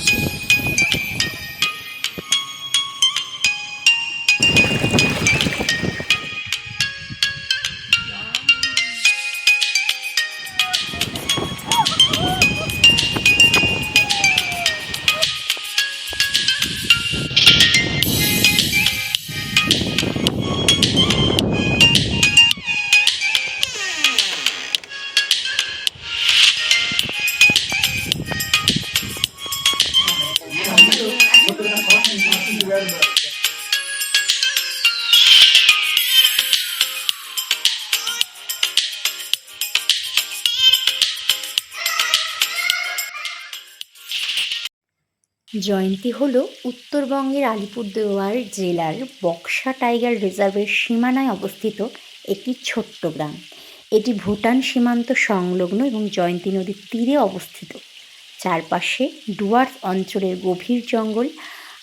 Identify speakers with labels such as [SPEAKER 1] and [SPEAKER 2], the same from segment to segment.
[SPEAKER 1] Thank you. জয়ন্তী হল উত্তরবঙ্গের আলিপুরদুয়ার জেলার বক্সা টাইগার রিজার্ভের সীমানায় অবস্থিত একটি ছোট্ট গ্রাম। এটি ভুটান সীমান্ত সংলগ্ন এবং জয়ন্তী নদীর তীরে অবস্থিত। চারপাশে ডুয়ার্স অঞ্চলের গভীর জঙ্গল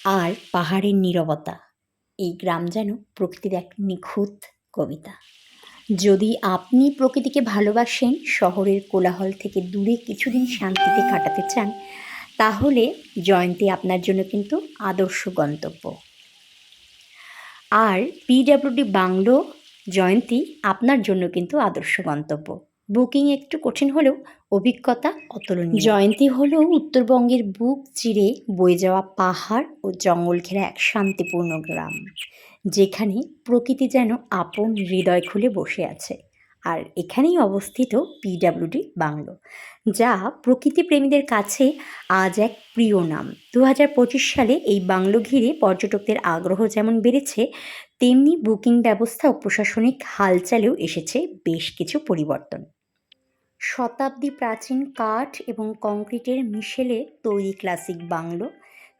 [SPEAKER 1] আর পাহাড়ের নীরবতা। এই গ্রাম যেন প্রকৃতির এক নিখুঁত কবিতা। যদি আপনি প্রকৃতিকে ভালোবাসেন, শহরের কোলাহল থেকে দূরে কিছুদিন শান্তিতে কাটাতে চান তাহলে জয়ন্তী আপনার জন্য কিন্তু আদর্শ গন্তব্য। আর পিডাব্লিউডি বাংলো জয়ন্তী আপনার জন্য কিন্তু আদর্শ গন্তব্য। বুকিং একটু কঠিন হলেও অভিজ্ঞতা অতুলনীয়। জয়ন্তী হলো উত্তরবঙ্গের বুক চিরে বয়ে যাওয়া পাহাড় ও জঙ্গল ঘেরা এক শান্তিপূর্ণ গ্রাম, যেখানে প্রকৃতি যেন আপন হৃদয় খুলে বসে আছে। আর এখানেই অবস্থিত পিডাব্লিউডি বাংলো, যা প্রকৃতিপ্রেমীদের কাছে আজ এক প্রিয় নাম। দু হাজার পঁচিশ সালে এই বাংলো ঘিরে পর্যটকদের আগ্রহ যেমন বেড়েছে, তেমনি বুকিং ব্যবস্থা ও প্রশাসনিক হালচালেও এসেছে বেশ কিছু পরিবর্তন। শতাব্দী প্রাচীন কাঠ এবং কংক্রিটের মিশেলে তৈরি ক্লাসিক বাংলো,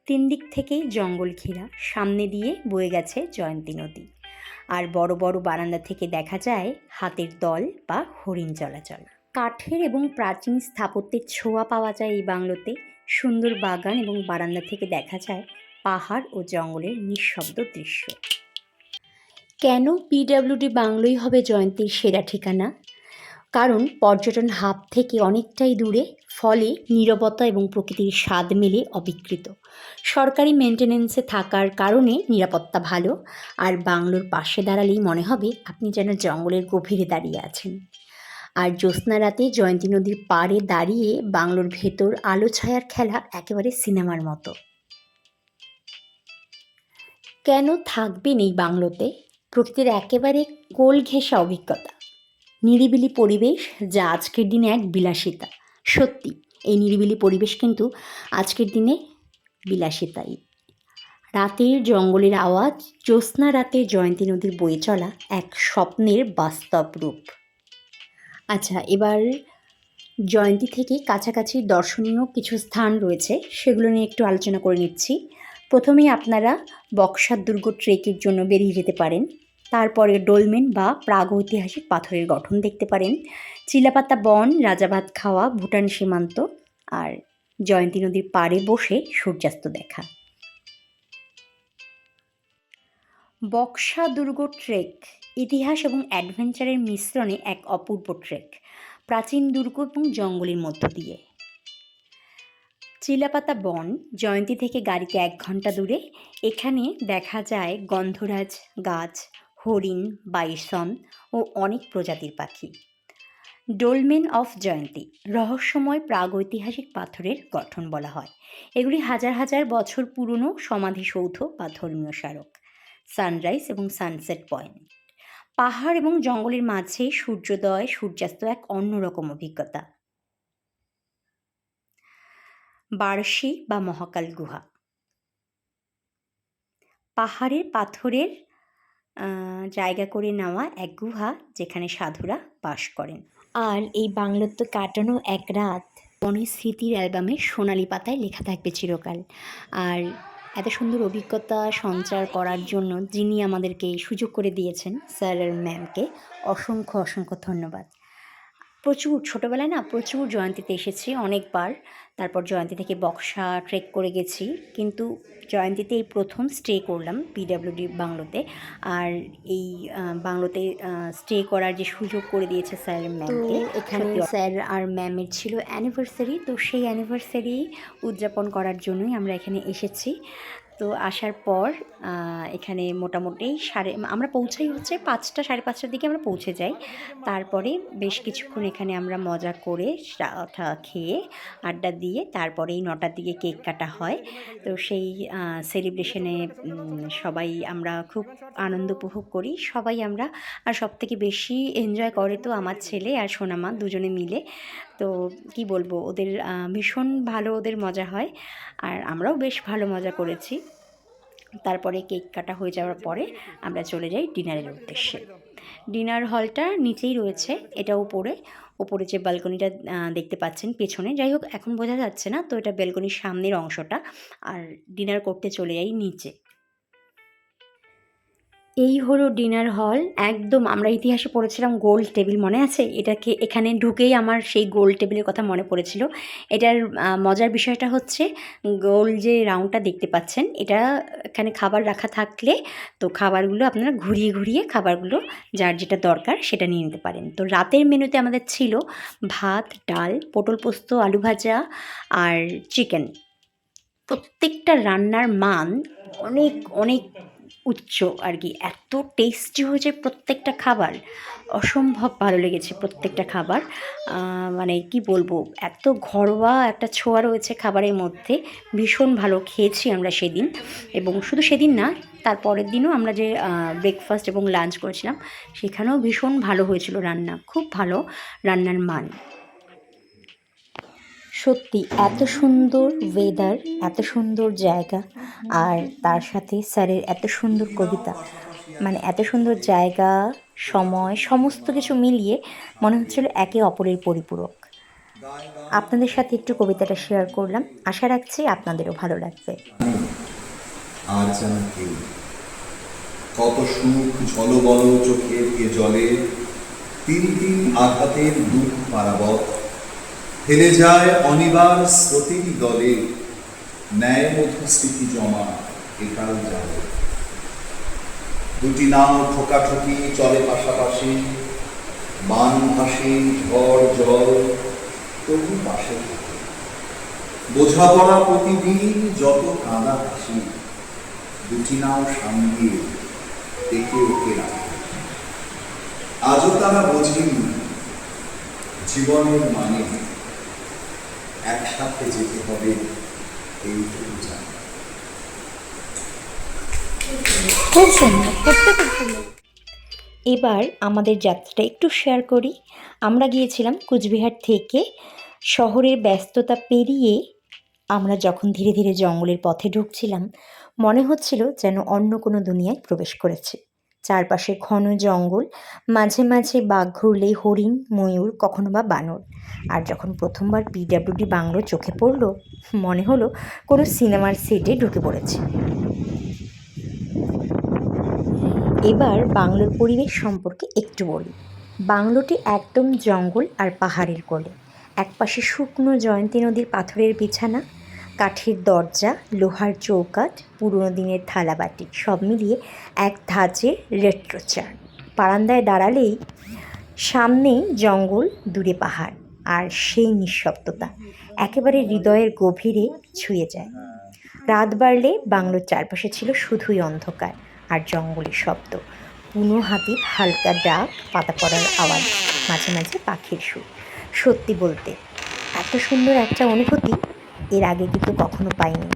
[SPEAKER 1] তিন দিক থেকেই জঙ্গল ঘেরা, সামনে দিয়ে বয়ে গেছে জয়ন্তী নদী। আর বড় বড় বারান্দা থেকে দেখা যায় হাতের দল বা হরিণ চলাচল। কাঠের এবং প্রাচীন স্থাপত্যের ছোঁয়া পাওয়া যায় এই বাংলোতে। সুন্দর বাগান এবং বারান্দা থেকে দেখা যায় পাহাড় ও জঙ্গলের নিঃশব্দ দৃশ্য। কেন পিডাব্লিউডি বাংলোই হবে জয়ন্তীর সেরা ঠিকানা? কারণ পর্যটন হাব থেকে অনেকটাই দূরে ফলে নীরবতা এবং প্রকৃতির স্বাদ মেলে অবিকৃত। সরকারি মেনটেনেন্সে থাকার কারণে নিরাপত্তা ভালো, আর বাংলোর পাশে দাঁড়ালেই মনে হবে আপনি যেন জঙ্গলের গভীরে দাঁড়িয়ে আছেন। আর জ্যোৎস্না রাতে জয়ন্তী নদীর পাড়ে দাঁড়িয়ে বাংলোর ভেতর আলো ছায়ার খেলা একেবারে সিনেমার মতো। কেন থাকবেন এই বাংলোতে? প্রকৃতির একেবারে কোল ঘেঁষা অভিজ্ঞতা। নিরিবিলি পরিবেশ, যা আজকের দিনে এক বিলাসিতা। সত্যি, এই নিরিবিলি পরিবেশ কিন্তু আজকের দিনে বিলাসিতাই। রাতের জঙ্গলের আওয়াজ, জ্যোৎস্না রাতে জয়ন্তী নদীর বয়ে চলা এক স্বপ্নের বাস্তব রূপ। আচ্ছা এবার জয়ন্তী থেকে কাছাকাছি দর্শনীয় কিছু স্থান রয়েছে, সেগুলো নিয়ে একটু আলোচনা করে নিচ্ছি। প্রথমেই আপনারা বক্সার দুর্গ ট্রেকের জন্য বেরিয়ে যেতে পারেন। তারপরে ডোলমেন বা প্রাগৈতিহাসিক পাথরের গঠন দেখতে পারেন। চিলাপাতা বন রাজাভাত খাওয়া, ভুটান সীমান্ত আর জয়ন্তী নদীর পাড়ে বসে সূর্যাস্ত দেখা। বক্সা দুর্গ ট্রেক ইতিহাস এবং অ্যাডভেঞ্চারের মিশ্রণে এক অপূর্ব ট্রেক, প্রাচীন দুর্গ এবং জঙ্গলের মধ্য দিয়ে। চিলাপাতা বন জয়ন্তী থেকে গাড়িতে এক ঘণ্টা দূরে, এখানে দেখা যায় গন্ধরাজ, গাছ, হরিণ, বাইসন ও অনেক প্রজাতির পাখি। ডোলমেন অফ জয়ন্তী, রহস্যময় প্রাগৈতিহাসিক পাথরের গঠন বলা হয়। এগুলি হাজার হাজার বছর পুরনো সমাধিসৌধ বা ধর্মীয় স্মারক, সানরাইজ এবং সানসেট পয়েন্ট। পাহাড় এবং জঙ্গলের মাঝে সূর্যোদয়, সূর্যাস্ত এক অন্যরকম অভিজ্ঞতা। বার্ষি বা মহাকাল গুহা। পাহাড়ের পাথরের জায়গা করে নেওয়া এক গুহা যেখানে সাধুরা বাস করেন। আর এই বাংলোত্ব কাটানো এক রাত। মনের স্মৃতির অ্যালবামে সোনালি পাতায় লেখা থাকবে চিরকাল। আর এত সুন্দর অভিজ্ঞতা সঞ্চার করার জন্য যিনি আমাদেরকে সুযোগ করে দিয়েছেন, স্যার ম্যামকে, অসংখ্য অসংখ্য ধন্যবাদ। প্রচুর ছোটোবেলায় না প্রচুর জয়ন্তীতে এসেছি অনেকবার। তারপর জয়ন্তী থেকে বক্সা ট্রেক করে গেছি। কিন্তু জয়ন্তীতে এই প্রথম স্টে করলাম পিডাব্লিউডি বাংলোতে। আর এই বাংলোতে স্টে করার যে সুযোগ করে দিয়েছে স্যার ম্যামকে এখানে স্যার আর ম্যামের ছিল অ্যানিভার্সারি তো সেই অ্যানিভার্সারি উদযাপন করার জন্যই আমরা এখানে এসেছি। তো আসার পর এখানে মোটামুটি সাড়ে, আমরা পৌঁছাই হচ্ছে পাঁচটা, সাড়ে পাঁচটার দিকে আমরা পৌঁছে যাই। তারপরে বেশ কিছুক্ষণ এখানে আমরা মজা করে খেয়ে আড্ডা দিয়ে তারপরে এই নটার দিকে কেক কাটা হয়। তো সেই সেলিব্রেশনে সবাই আমরা খুব আনন্দ উপভোগ করি। সবাই আমরা, আর সব থেকে বেশি এনজয় করে তো আমার ছেলে আর সোনামা দুজনে মিলে। তো কি বলব, ওদের ভীষণ ভালো ওদের মজা হয়। আর আমরাও বেশ ভালো মজা করেছি। তারপরে কেক কাটা হয়ে যাওয়ার পরে আমরা চলে যাই ডিনারের উদ্দেশ্যে। ডিনার হলটা নিচেই রয়েছে, এটা উপরে। ওপরে যে ব্যালকনিটা দেখতে পাচ্ছেন, পেছনে। যাই হোক, এখন বোঝা যাচ্ছে না, তো এটা ব্যালকনির সামনের অংশটা। আর ডিনার করতে চলে যাই নিচে। এই হলো ডিনার হল। একদম আমরা ইতিহাসে পড়েছিলাম গোল টেবিল, মনে আছে? এটাকে এখানে ঢুকেই আমার সেই গোল টেবিলের কথা মনে পড়েছিল। এটার মজার বিষয়টা হচ্ছে গোল যে রাউন্ডটা দেখতে পাচ্ছেন, এটা এখানে খাবার রাখা থাকলে তো খাবারগুলো আপনারা ঘুরিয়ে ঘুরিয়ে খাবারগুলো যার যেটা দরকার সেটা নিয়ে নিতে পারেন। তো রাতের মেনুতে আমাদের ছিল ভাত, ডাল, পটল পোস্ত, আলু ভাজা আর চিকেন। প্রত্যেকটা রান্নার মান অনেক অনেক উচ্চ আর কি এত টেস্টি হয়েছে প্রত্যেকটা খাবার। অসম্ভব ভালো লেগেছে প্রত্যেকটা খাবার। মানে কি বলব, এত ঘরোয়া একটা ছোঁয়া রয়েছে খাবারের মধ্যে। ভীষণ ভালো খেয়েছি আমরা সেদিন। এবং শুধু সেদিন না, তার পরের দিনও আমরা যে ব্রেকফাস্ট এবং লাঞ্চ করেছিলাম, সেখানেও ভীষণ ভালো হয়েছিল রান্না। খুব ভালো রান্নার মান। সত্যি, এত সুন্দর ওয়েদার এত সুন্দর জায়গা আর তার সাথে স্যারের এত সুন্দর কবিতা। মানে এত সুন্দর জায়গা, সময়, সমস্ত কিছু মিলিয়ে মনে হচ্ছিল একে অপরের পরিপূরক। আপনাদের সাথে একটু কবিতাটা শেয়ার করলাম। আশা রাখছি আপনাদেরও ভালো লাগবে।
[SPEAKER 2] কত সুখ চোখের জলে তিন তিন আঘাতের দুঃখ পারাবত ফেলে যায় অনিবার স্রোতেরই দলে, ন্যায় মধু স্মৃতি জমা একাল যাবে দুটি নাও ঠোকাঠুকি চলে পাশাপাশি বান ভাসে ঝড় জল তবু পাশে বোঝাপড়া প্রতিদিন যত কাঁদা হাসি দুটি নাও সামলিয়ে একে ওকে রাখে আজও তারা বোঝেনি জীবনের মানে। একসাথে যেতে হবে এইটুকু জানে
[SPEAKER 1] খুব সুন্দর এবার আমাদের যাত্রাটা একটু শেয়ার করি। আমরা গিয়েছিলাম কুচবিহার থেকে শহরের ব্যস্ততা পেরিয়ে আমরা যখন ধীরে ধীরে জঙ্গলের পথে ঢুকছিলাম, মনে হচ্ছিল যেন অন্য কোনো দুনিয়ায় প্রবেশ করেছে। চারপাশে ঘন জঙ্গল, মাঝে মাঝে বাঘ ঘুরলেই হরিণ, ময়ূর, কখনো বা বানর। আর যখন প্রথমবার পিডাব্লিউডি বাংলো চোখে পড়ল, মনে হলো কোনো সিনেমার সেটে ঢুকে পড়েছে। এবার বাংলোর পরিবেশ সম্পর্কে একটু বলি। বাংলোটি একদম জঙ্গল আর পাহাড়ের কোলে। একপাশে শুকনো জয়ন্তী নদীর পাথরের বিছানা কাঠের দরজা, লোহার চৌকাঠ, পুরনো দিনের থালাবাটি, সব মিলিয়ে এক ধাঁচে রেট্রোচার বারান্দায় দাঁড়ালেই সামনেই জঙ্গল, দূরে পাহাড়, আর সেই নিঃশব্দতা একেবারে হৃদয়ের গভীরে ছুঁয়ে যায়। রাত বাড়লে বাংলোর চারপাশে ছিল শুধুই অন্ধকার আর জঙ্গলের শব্দ। পুনো হাতির হালকা ডাক, পাতা পড়ার আওয়াজ, মাঝে মাঝে পাখির সুর। সত্যি বলতে, এত সুন্দর একটা অনুভূতি এর আগে কিন্তু কখনো পাইনি।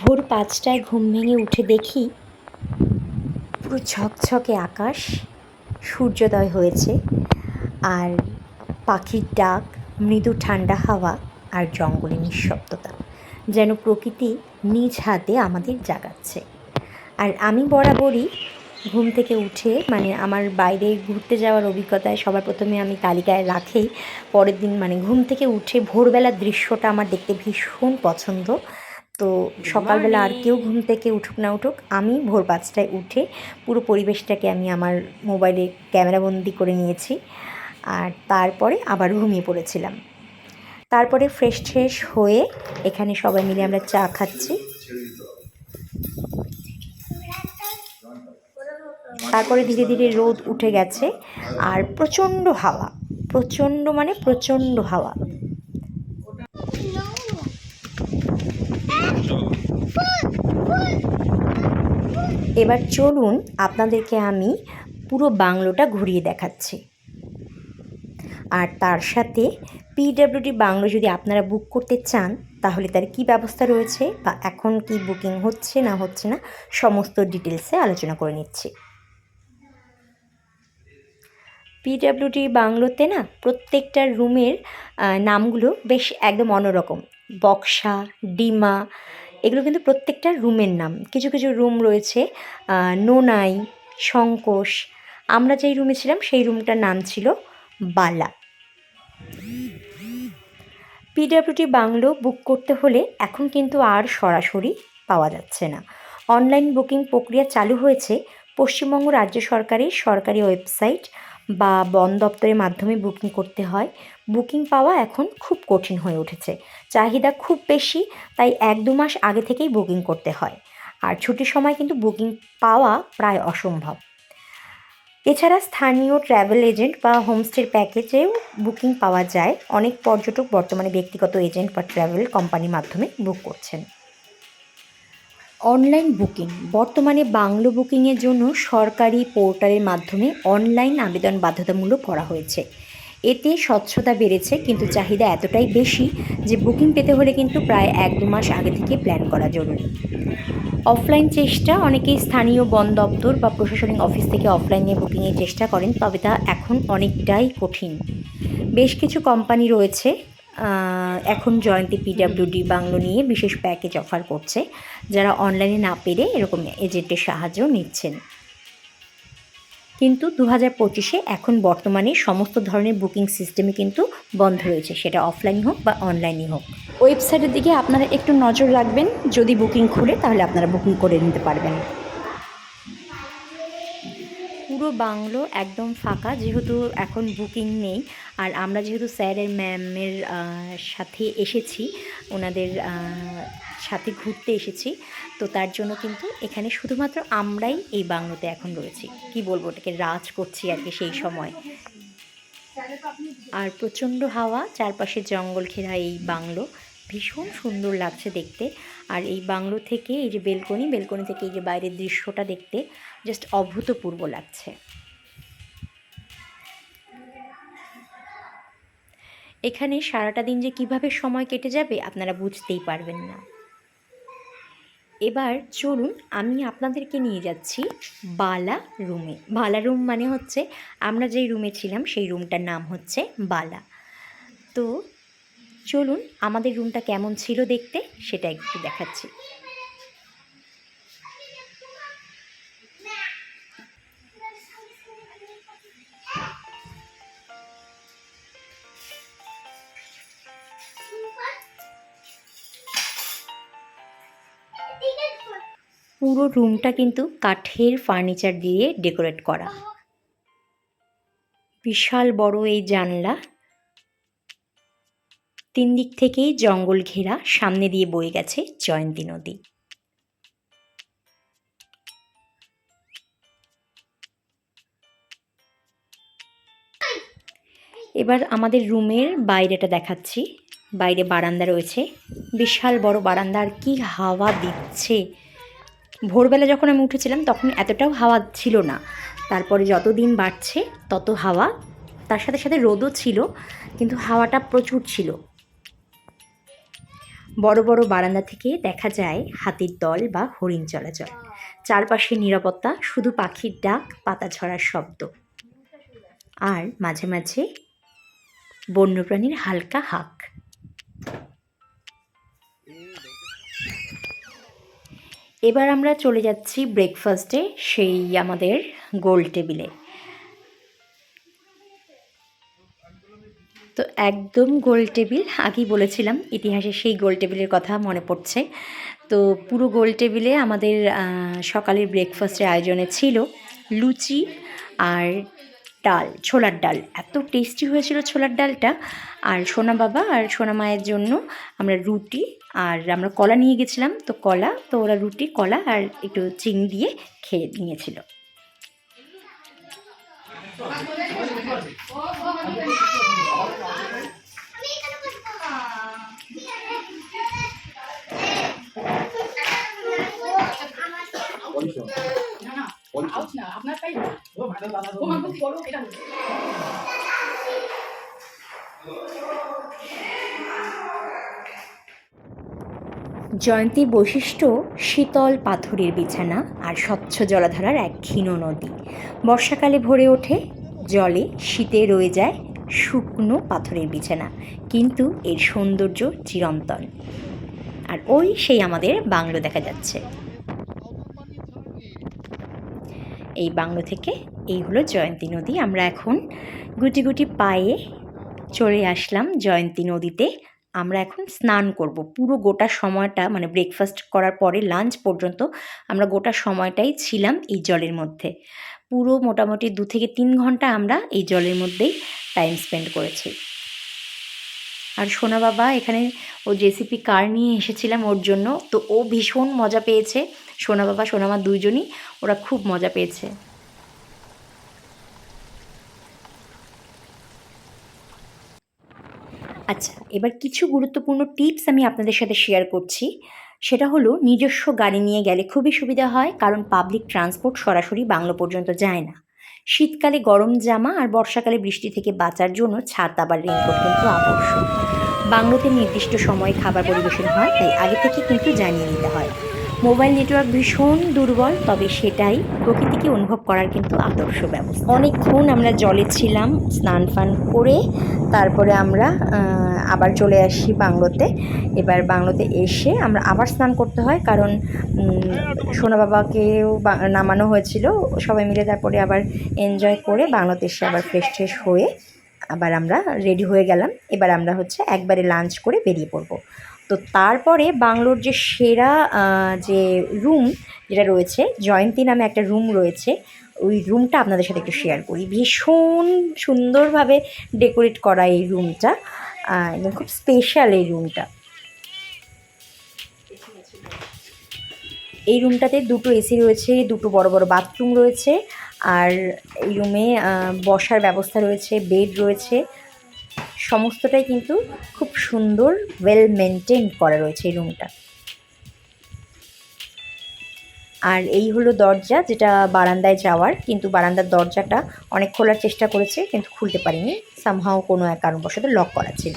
[SPEAKER 1] ভোর পাঁচটায় ঘুম ভেঙে উঠে দেখি পুরো ঝকঝকে আকাশ, সূর্যোদয় হয়েছে আর পাখির ডাক, মৃদু ঠান্ডা হাওয়া আর জঙ্গলের নিঃশব্দতা। যেন প্রকৃতি নিজ হাতে আমাদের জাগাচ্ছে। আর আমি বরাবরই ঘুম থেকে উঠে মানে আমার বাইরে ঘুরতে যাওয়ার অভিজ্ঞতায় সবার প্রথমে আমি তালিকায় রাখেই, পরের দিন মানে ঘুম থেকে উঠে ভোরবেলার দৃশ্যটা আমার দেখতে ভীষণ পছন্দ। তো সকালবেলা আর কেউ ঘুম থেকে উঠুক না উঠুক, আমি ভোর পাঁচটায় উঠে পুরো পরিবেশটাকে আমি আমার মোবাইলে ক্যামেরাবন্দি করে নিয়েছি। আর তারপরে আবার ঘুমিয়ে পড়েছিলাম। তারপরে ফ্রেশ ট্রেশ হয়ে এখানে সবাই মিলে আমরা চা খাচ্ছি। তারপরে ধীরে ধীরে রোদ উঠে গেছে আর প্রচণ্ড হাওয়া, প্রচণ্ড মানে প্রচণ্ড হাওয়া। এবার চলুন আপনাদেরকে আমি পুরো বাংলোটা ঘুরিয়ে দেখাচ্ছি। আর তার সাথে পিডব্লিউডি বাংলো যদি আপনারা বুক করতে চান, তাহলে তার কি ব্যবস্থা রয়েছে বা এখন কি বুকিং হচ্ছে না হচ্ছে না, সমস্ত ডিটেলসে আলোচনা করে নিচ্ছি। পিডব্লিউডি বাংলোতে না প্রত্যেকটা রুমের নামগুলো বেশ একদম অন্যরকম। বক্সা, ডিমা, এগুলো কিন্তু প্রত্যেকটা রুমের নাম। কিছু কিছু রুম রয়েছে নোনাই সংকোষ আমরা যেই রুমে ছিলাম, সেই রুমটার নাম ছিল বালা। পিডব্লিউডি বাংলো বুক করতে হলে এখন কিন্তু আর সরাসরি পাওয়া যাচ্ছে না। অনলাইন বুকিং প্রক্রিয়া চালু হয়েছে পশ্চিমবঙ্গ রাজ্য সরকারের সরকারি ওয়েবসাইট বা বন দপ্তরের মাধ্যমে বুকিং করতে হয়। বুকিং পাওয়া এখন খুব কঠিন হয়ে উঠেছে। চাহিদা খুব বেশি, তাই এক দু মাস আগে থেকেই বুকিং করতে হয়। আর ছুটির সময় কিন্তু বুকিং পাওয়া প্রায় অসম্ভব। এছাড়া স্থানীয় ট্র্যাভেল এজেন্ট বা হোমস্টের প্যাকেজেও বুকিং পাওয়া যায়। অনেক পর্যটক বর্তমানে ব্যক্তিগত এজেন্ট বা ট্র্যাভেল কোম্পানির মাধ্যমে বুক করছেন। অনলাইন বুকিং বর্তমানে বাংলো বুকিংয়ের জন্য সরকারি পোর্টালের মাধ্যমে অনলাইন আবেদন বাধ্যতামূলক করা হয়েছে। এতে স্বচ্ছতা বেড়েছে, কিন্তু চাহিদা এতটাই বেশি যে বুকিং পেতে হলে কিন্তু প্রায় এক দু মাস আগে থেকে প্ল্যান করা জরুরি। অফলাইন চেষ্টা, অনেকেই স্থানীয় বন দপ্তর বা প্রশাসনিক অফিস থেকে অফলাইনে বুকিংয়ের চেষ্টা করেন, তবে তা এখন অনেকটাই কঠিন। বেশ কিছু কোম্পানি রয়েছে এখন জয়ন্তী পিডাব্লিউডি বাংলো নিয়ে বিশেষ প্যাকেজ অফার করছে, যারা অনলাইনে না পেরে এরকম এজেন্টের সাহায্য নিচ্ছেন। কিন্তু দু হাজার পঁচিশে এখন বর্তমানে সমস্ত ধরনের বুকিং সিস্টেমে কিন্তু বন্ধ রয়েছে। সেটা অফলাইন হোক বা অনলাইনই হোক। ওয়েবসাইটের দিকে আপনারা একটু নজর রাখবেন। যদি বুকিং খুলে তাহলে আপনারা বুকিং করে নিতে পারবেন। পুরো বাংলো একদম ফাঁকা, যেহেতু এখন বুকিং নেই। আর আমরা যেহেতু স্যারের, ম্যামের সাথে এসেছি, ওনাদের সাথে ঘুরতে এসেছি, তো তার জন্য কিন্তু এখানে শুধুমাত্র আমরাই এই বাংলোতে এখন রয়েছি। কি বলব, ওটাকে রাজ করছি আর কি সেই সময়। আর প্রচণ্ড হাওয়া চারপাশে জঙ্গল ঘেরা এই বাংলো। ভীষণ সুন্দর লাগছে দেখতে। আর এই বাংলো থেকে এই যে বেলকনি বেলকনি থেকে এই যে বাইরের দৃশ্যটা দেখতে জাস্ট অভূতপূর্ব লাগছে। এখানে সারাটা দিন যে কীভাবে সময় কেটে যাবে আপনারা বুঝতেই পারবেন না। এবার চলুন আমি আপনাদেরকে নিয়ে যাচ্ছি বালা রুমে। বালা রুম মানে হচ্ছে আমরা যেই রুমে ছিলাম সেই রুমটার নাম হচ্ছে বালা। তো চলুন আমাদের রুমটা কেমন ছিল দেখতে সেটা একটু দেখাচ্ছি। পুরো রুমটা কিন্তু কাঠের ফার্নিচার দিয়ে ডেকোরেট করা। বিশাল বড় এই জানলা। তিন দিক থেকেই জঙ্গল ঘেরা, সামনে দিয়ে বয়ে গেছে জয়ন্তী নদী। এবার আমাদের রুমের বাইরেটা দেখাচ্ছি। বাইরে বারান্দা রয়েছে। বিশাল বড় বারান্দা, আর কি হাওয়া দিচ্ছে। ভোরবেলা যখন আমি উঠেছিলাম, তখন এতটাও হাওয়া ছিল না। তারপরে যত দিন বাড়ছে, তত হাওয়া। তার সাথে সাথে রোদও ছিল, কিন্তু হাওয়াটা প্রচুর ছিল। বড় বড় বারান্দা থেকে দেখা যায় হাতির দল বা হরিণ চলাচল। চারপাশে নিরাপত্তা, শুধু পাখির ডাক, পাতা ঝরার শব্দ। আর মাঝে মাঝে বন্যপ্রাণীর হালকা হাঁক। এবার আমরা চলে যাচ্ছি ব্রেকফাস্টে সেই আমাদের গোল টেবিলে তো একদম গোল টেবিল আগেই বলেছিলাম, ইতিহাসে সেই গোল টেবিলের কথা মনে পড়ছে। তো পুরো গোল টেবিলে আমাদের সকালের ব্রেকফাস্টের আয়োজনে ছিল লুচি আর ডাল, ছোলার ডাল। এত টেস্টি হয়েছিল ছোলার ডালটা। আর সোনা বাবা আর সোনা মায়ের জন্য আমরা রুটি আর আমরা কলা নিয়ে গেছিলাম তো কলা তো ওরা রুটি কলা আর একটু চিনি দিয়ে খেয়ে নিয়েছিল
[SPEAKER 3] এটা হচ্ছে।
[SPEAKER 1] জয়ন্তীর বৈশিষ্ট্য, শীতল পাথরের বিছানা আর স্বচ্ছ জলাধারার এক ক্ষীণ নদী। বর্ষাকালে ভরে ওঠে, জলে শীতে রয়ে যায় শুকনো পাথরের বিছানা, কিন্তু এর সৌন্দর্য চিরন্তন। আর ওই সেই আমাদের বাংলো দেখা যাচ্ছে। এই বাংলো থেকে এই হলো জয়ন্তী নদী। আমরা এখন গুটি গুটি পায়ে চলে আসলাম জয়ন্তী নদীতে। আমরা এখন স্নান করব। পুরো গোটা সময়টা মানে ব্রেকফাস্ট করার পরে লাঞ্চ পর্যন্ত আমরা গোটা সময়টাই ছিলাম এই জলের মধ্যে। পুরো মোটামুটি দু থেকে তিন ঘণ্টা আমরা এই জলের মধ্যেই টাইম স্পেন্ড করেছি। আর সোনা বাবা এখানে ও জেসিপি কার নিয়ে এসেছিলাম ওর জন্য, তো ও ভীষণ মজা পেয়েছে। সোনা বাবা সোনা মা দুইজনই ওরা খুব মজা পেয়েছে। আচ্ছা এবার কিছু গুরুত্বপূর্ণ টিপস আমি আপনাদের সাথে শেয়ার করছি। সেটা হলো, নিজস্ব গাড়ি নিয়ে গেলে খুবই সুবিধা হয়, কারণ পাবলিক ট্রান্সপোর্ট সরাসরি বাংলো পর্যন্ত যায় না। শীতকালে গরম জামা আর বর্ষাকালে বৃষ্টি থেকে বাঁচার জন্য ছাদ বা রেনকোট কিন্তু আবশ্যক। বাংলোতে নির্দিষ্ট সময়ে খাবার পরিবেশন হয়, তাই আগে থেকে কিন্তু জানিয়ে নিতে হয়। মোবাইল নেটওয়ার্ক ভীষণ দুর্বল, তবে সেটাই প্রকৃতিকে অনুভব করার কিন্তু আদর্শ ব্যবস্থা। অনেকক্ষণ আমরা জলে ছিলাম, স্নান ফান করে তারপরে আমরা আবার চলে আসি বাংলোতে। এবার বাংলোতে এসে আমরা আবার স্নান করতে হয়, কারণ সোনা বাবাকেও নামানো হয়েছিল। সবাই মিলে তারপরে আবার এনজয় করে বাংলোতে এসে আবার ফ্রেশ ট্রেশ হয়ে আবার আমরা রেডি হয়ে গেলাম। এবার আমরা হচ্ছে একবারে লাঞ্চ করে বেরিয়ে পড়ব। তো তারপরে বাংলোর যে সেরা যে রুম যেটা রয়েছে, জয়ন্তী নামে একটা রুম রয়েছে, ওই রুমটা আপনাদের সাথে একটু শেয়ার করি। ভীষণ সুন্দরভাবে ডেকোরেট করা এই রুমটা একদম খুব স্পেশাল এই রুমটা। এই রুমটাতে দুটো এসি রয়েছে, দুটো বড় বড় বাথরুম রয়েছে, আর এই রুমে বসার ব্যবস্থা রয়েছে বেড রয়েছে, সমস্তটাই কিন্তু সুন্দর ওয়েল মেনটেন করা রয়েছে এই রুমটা আর এই হলো দরজা, যেটা বারান্দায় যাওয়ার, কিন্তু বারান্দার দরজাটা অনেক খোলার চেষ্টা করেছে, কিন্তু খুলতে পারিনি। সামহাও কোনো এক কারণবশত লক করা ছিল।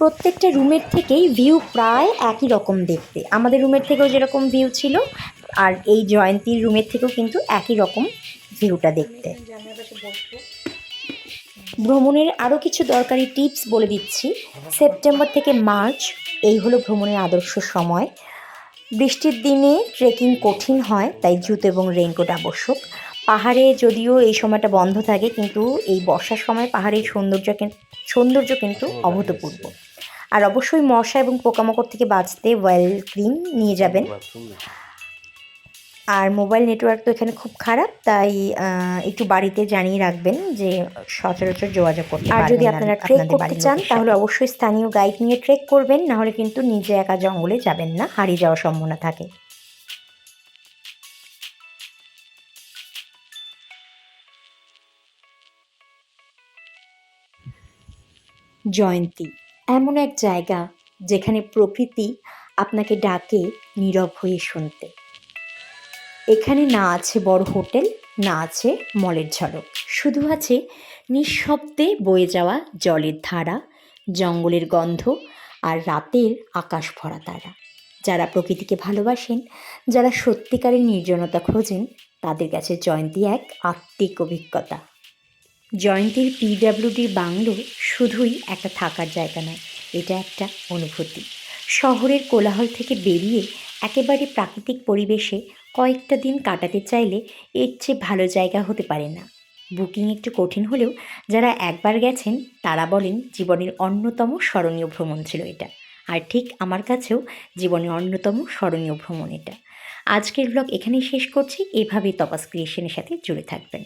[SPEAKER 1] প্রত্যেকটা রুমের থেকেই ভিউ প্রায় একই রকম দেখতে। আমাদের রুমের থেকেও যেরকম ভিউ ছিল, আর এই জয়ন্তীর রুমের থেকেও কিন্তু একই রকম ভিউটা দেখতে। ভ্রমণের আরও কিছু দরকারি টিপস বলে দিচ্ছি। সেপ্টেম্বর থেকে মার্চ, এই হলো ভ্রমণের আদর্শ সময়। বৃষ্টির দিনে ট্রেকিং কঠিন হয়, তাই জুতো এবং রেইনকোট আবশ্যক। পাহাড়ে যদিও এই সময়টা বন্ধ থাকে, কিন্তু এই বর্ষার সময় পাহাড়ের সৌন্দর্য সৌন্দর্য কিন্তু অভূতপূর্ব। আর অবশ্যই মশা এবং পোকামাকড় থেকে বাঁচতে ওয়েল ক্রিম নিয়ে যাবেন। আর মোবাইল নেটওয়ার্ক তো এখানে খুব খারাপ তাই একটু বাড়িতে জানিয়ে রাখবেন যে সচরাচর যোগাযোগ করতে আর যদি আপনারা ট্রেক করতে চান তাহলে অবশ্যই স্থানীয় গাইড নিয়ে ট্রেক করবেন না হলে কিন্তু নিজে একা জঙ্গলে যাবেন না হারিয়ে যাওয়ার সম্ভাবনা থাকে। জয়ন্তী এমন এক জায়গা যেখানে প্রকৃতি আপনাকে ডাকে নীরব হয়ে শুনতে। এখানে না আছে বড় হোটেল, না আছে মলের ঝড়ক শুধু আছে নিঃশব্দে বয়ে যাওয়া জলের ধারা, জঙ্গলের গন্ধ আর রাতের আকাশ ভরা তারা। যারা প্রকৃতিকে ভালোবাসেন, যারা সত্যিকারের নির্জনতা খোঁজেন, তাদের কাছে জয়ন্তী এক আত্মিক অভিজ্ঞতা। জয়ন্তীর পিডাব্লিউডির বাংলো শুধুই একটা থাকার জায়গা নয়, এটা একটা অনুভূতি। শহরের কোলাহল থেকে বেরিয়ে একেবারে প্রাকৃতিক পরিবেশে কয়েকটা দিন কাটাতে চাইলে এর চেয়ে ভালো জায়গা হতে পারে না। বুকিং একটু কঠিন হলেও যারা একবার গেছেন, তারা বলেন জীবনের অন্যতম স্মরণীয় ভ্রমণ ছিল এটা। আর ঠিক আমার কাছেও জীবনের অন্যতম স্মরণীয় ভ্রমণ এটা। আজকের ব্লগ এখানেই শেষ করছি। এভাবেই তপাস ক্রিয়েশনের সাথে জুড়ে থাকবেন।